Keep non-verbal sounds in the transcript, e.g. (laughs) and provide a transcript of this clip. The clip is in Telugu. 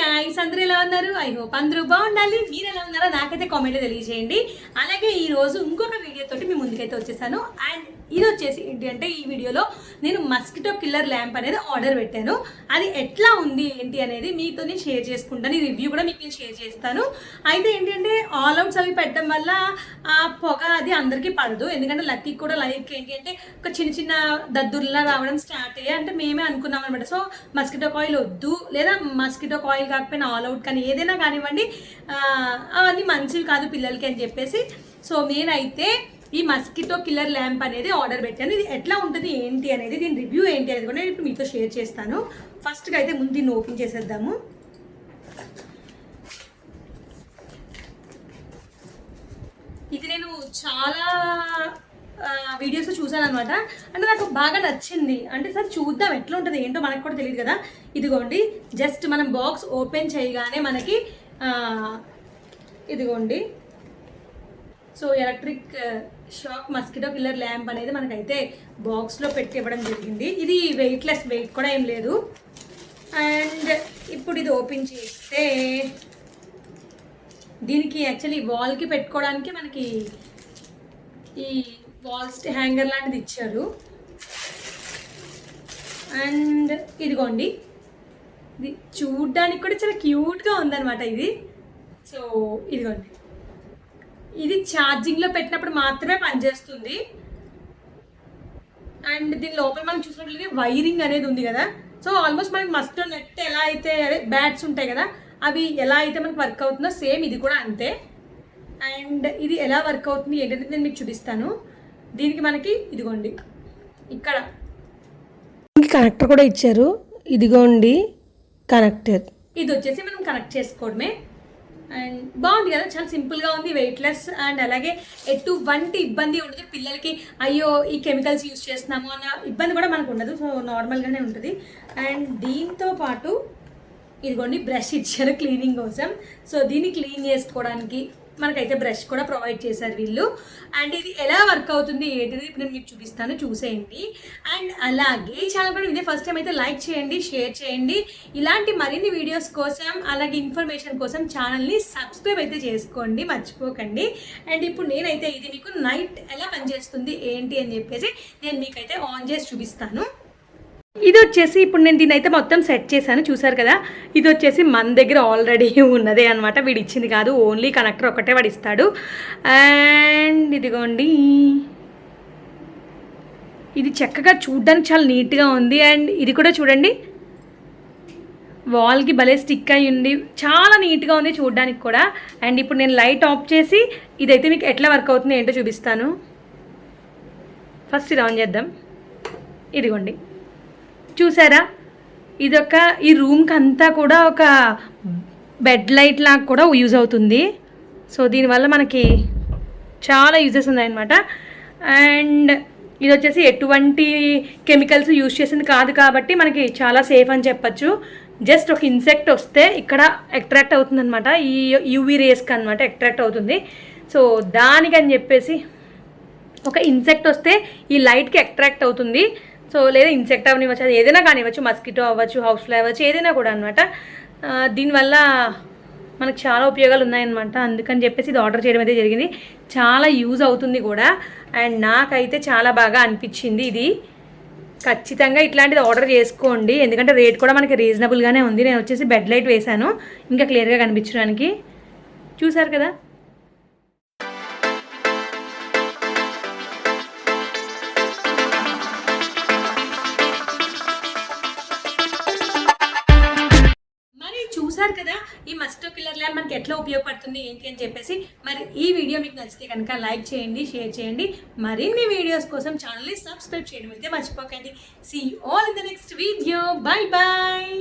గాయస్ అందరూ ఎలా ఉన్నారు? ఐ హోప్ అందరూ బాగుండాలి. మీరు ఎలా ఉన్నారో నాకైతే కామెంట్లో తెలియజేయండి. అలాగే ఈరోజు ఇంకొక వీడియో తోటి మీ ముందుకైతే వచ్చేసాను. అండ్ ఇది వచ్చేసి ఏంటి అంటే ఈ వీడియోలో నేను మస్కిటో కిల్లర్ ల్యాంప్ అనేది ఆర్డర్ పెట్టాను. అది ఎట్లా ఉంది ఏంటి అనేది మీతో నేను షేర్ చేసుకుంటాను. ఈ రివ్యూ కూడా మీకు నేను షేర్ చేస్తాను. అయితే ఏంటంటే ఆల్ అవుట్స్ అవి పెట్టడం వల్ల ఆ పొగ అది అందరికీ పడదు. ఎందుకంటే లక్కీ కూడా లైక్ ఏంటి అంటే ఒక చిన్న చిన్న దద్దుర్లా రావడం స్టార్ట్ అయ్యాయి. అంటే మేమే అనుకున్నాం అనమాట సో మస్కిటో కాయిల్ వద్దు లేదా మస్కిటో కాయిల్ కాకపోయినా ఆల్ అవుట్ కానీ ఏదైనా కానివ్వండి అవన్నీ మంచివి కాదు పిల్లలకి అని చెప్పేసి. సో నేనైతే ఈ మస్కిటో కిల్లర్ ల్యాంప్ అనేది ఆర్డర్ పెట్టాను. ఇది ఎట్లా ఉంటుంది ఏంటి అనేది దీని రివ్యూ ఏంటి అనేది కూడా నేను ఇప్పుడు మీతో షేర్ చేస్తాను. ఫస్ట్గా అయితే ముందు దీన్ని ఓపెన్ చేసేద్దాము. ఇది నేను చాలా వీడియోస్ చూసాను అనమాట అంటే నాకు బాగా నచ్చింది. అంటే సార్ చూద్దాం ఎట్లా ఉంటుంది ఏంటో మనకు కూడా తెలియదు కదా. ఇదిగోండి జస్ట్ మనం బాక్స్ ఓపెన్ చేయగానే మనకి ఇదిగోండి. So electric shock mosquito killer lamp అనేది మనకైతే బాక్స్లో పెట్టి ఇవ్వడం జరిగింది. ఇది వెయిట్లెస్ వెయిట్ కూడా ఏం లేదు. అండ్ ఇప్పుడు ఇది ఓపెన్ చేస్తే దీనికి యాక్చువల్లీ వాల్కి పెట్టుకోవడానికి మనకి ఈ వాల్స్ హ్యాంగర్ లాంటిది ఇచ్చారు. అండ్ ఇదిగోండి. ఇది చూడ్డానికి కూడా చాలా క్యూట్గా ఉందన్నమాట ఇది. సో ఇదిగోండి. ఇది ఛార్జింగ్లో పెట్టినప్పుడు మాత్రమే పనిచేస్తుంది. అండ్ దీని లోపల మనం చూసినట్లయితే వైరింగ్ అనేది ఉంది కదా. సో ఆల్మోస్ట్ మనకి మస్ట్ నెట్ ఎలా అయితే బ్యాట్స్ ఉంటాయి కదా అవి ఎలా అయితే మనకి వర్క్ అవుతుందో సేమ్ ఇది కూడా అంతే. అండ్ ఇది ఎలా వర్క్ అవుతుంది ఏంటంటే నేను మీకు చూపిస్తాను. దీనికి మనకి ఇదిగోండి. ఇక్కడ. కనెక్టర్ కూడా ఇచ్చారు. ఇదిగోండి కనెక్టర్. ఇది వచ్చేసి మనం కనెక్ట్ చేసుకోవడమే. అండ్ బాగుంది కదా చాలా సింపుల్గా ఉంది వెయిట్లెస్. అండ్ అలాగే ఎటువంటి ఇబ్బంది ఉండదు. పిల్లలకి అయ్యో ఈ కెమికల్స్ యూస్ చేస్తున్నాము అన్న ఇబ్బంది కూడా మనకు ఉండదు. సో నార్మల్గానే ఉంటుంది. అండ్ దీంతో పాటు ఇదిగోండి బ్రష్ ఇచ్చారు క్లీనింగ్ కోసం. సో దీన్ని క్లీన్ చేసుకోవడానికి మనకైతే బ్రష్ కూడా ప్రొవైడ్ చేశారు వీళ్ళు. అండ్ ఇది ఎలా వర్క్ అవుతుంది ఏంటిది ఇప్పుడు నేను మీకు చూపిస్తాను చూసేయండి. అండ్ అలాగే ఈ ఛానల్ కూడా ఇదే ఫస్ట్ టైం అయితే లైక్ చేయండి షేర్ చేయండి. ఇలాంటి మరిన్ని వీడియోస్ కోసం అలాగే ఇన్ఫర్మేషన్ కోసం ఛానల్ని సబ్స్క్రైబ్ అయితే చేసుకోండి మర్చిపోకండి. అండ్ ఇప్పుడు నేనైతే ఇది మీకు నైట్ ఎలా పనిచేస్తుంది ఏంటి అని చెప్పేసి నేను మీకైతే ఆన్ చేసి చూపిస్తాను. ఇది వచ్చేసి ఇప్పుడు నేను దీని అయితే మొత్తం సెట్ చేశాను చూసారు కదా? ఇది వచ్చేసి మన దగ్గర ఆల్రెడీ (laughs) ఉన్నదే అనమాట వీడు ఇచ్చింది కాదు ఓన్లీ కనెక్టర్ ఒకటే వాడు ఇస్తాడు అండ్ ఇదిగోండి. ఇది చక్కగా చూడడానికి చాలా నీట్గా ఉంది. అండ్ ఇది కూడా చూడండి. వాల్కి భలే స్టిక్ అయి ఉంది. చాలా నీట్గా ఉంది చూడడానికి కూడా. అండ్ ఇప్పుడు నేను లైట్ ఆఫ్ చేసి ఇదైతే మీకు ఎట్లా వర్క్ అవుతుంది ఏంటో చూపిస్తాను. ఫస్ట్ ఇది ఆన్ చేద్దాం. ఇదిగోండి. చూసారా? ఇదొక ఈ రూమ్కి అంతా కూడా ఒక బెడ్ లైట్ లాగా కూడా యూజ్ అవుతుంది. సో దీనివల్ల మనకి చాలా యూజెస్ ఉన్నాయన్నమాట. అండ్ ఇది వచ్చేసి ఎటువంటి కెమికల్స్ యూజ్ చేసింది కాదు కాబట్టి మనకి చాలా సేఫ్ అని చెప్పచ్చు. జస్ట్ ఒక ఇన్సెక్ట్ వస్తే ఇక్కడ అట్రాక్ట్ అవుతుందన్నమాట. ఈ యూవీ రేస్కి అనమాట అట్రాక్ట్ అవుతుంది. సో దానికని చెప్పేసి ఒక ఇన్సెక్ట్ వస్తే ఈ లైట్కి అట్రాక్ట్ అవుతుంది. సో లేదా ఇన్సెక్ట్ అవనివ్వచ్చు అది ఏదైనా కానివ్వచ్చు మస్కిటో అవ్వచ్చు హౌస్ ఫ్లై అవ్వచ్చు ఏదైనా కూడా అనమాట దీనివల్ల మనకు చాలా ఉపయోగాలు ఉన్నాయన్నమాట. అందుకని చెప్పేసి ఇది ఆర్డర్ చేయడం అయితే జరిగింది. చాలా యూజ్ అవుతుంది కూడా. అండ్ నాకైతే చాలా బాగా అనిపించింది ఇది. ఖచ్చితంగా ఇట్లాంటిది ఆర్డర్ చేసుకోండి. ఎందుకంటే రేట్ కూడా మనకి రీజనబుల్గానే ఉంది. నేను వచ్చేసి బెడ్ లైట్ వేశాను. ఇంకా క్లియర్గా కనిపించడానికి. చూసారు కదా? చూసారు కదా? ఈ మస్టో కిల్లర్ ల్యాబ్ మనకి ఎట్లా ఉపయోగపడుతుంది ఏంటి అని చెప్పేసి మరి ఈ వీడియో మీకు నచ్చితే కనుక లైక్ చేయండి షేర్ చేయండి. మరిన్ని వీడియోస్ కోసం ఛానల్ని సబ్స్క్రైబ్ చేయడం అయితే మర్చిపోకండి. See all in the next video bye bye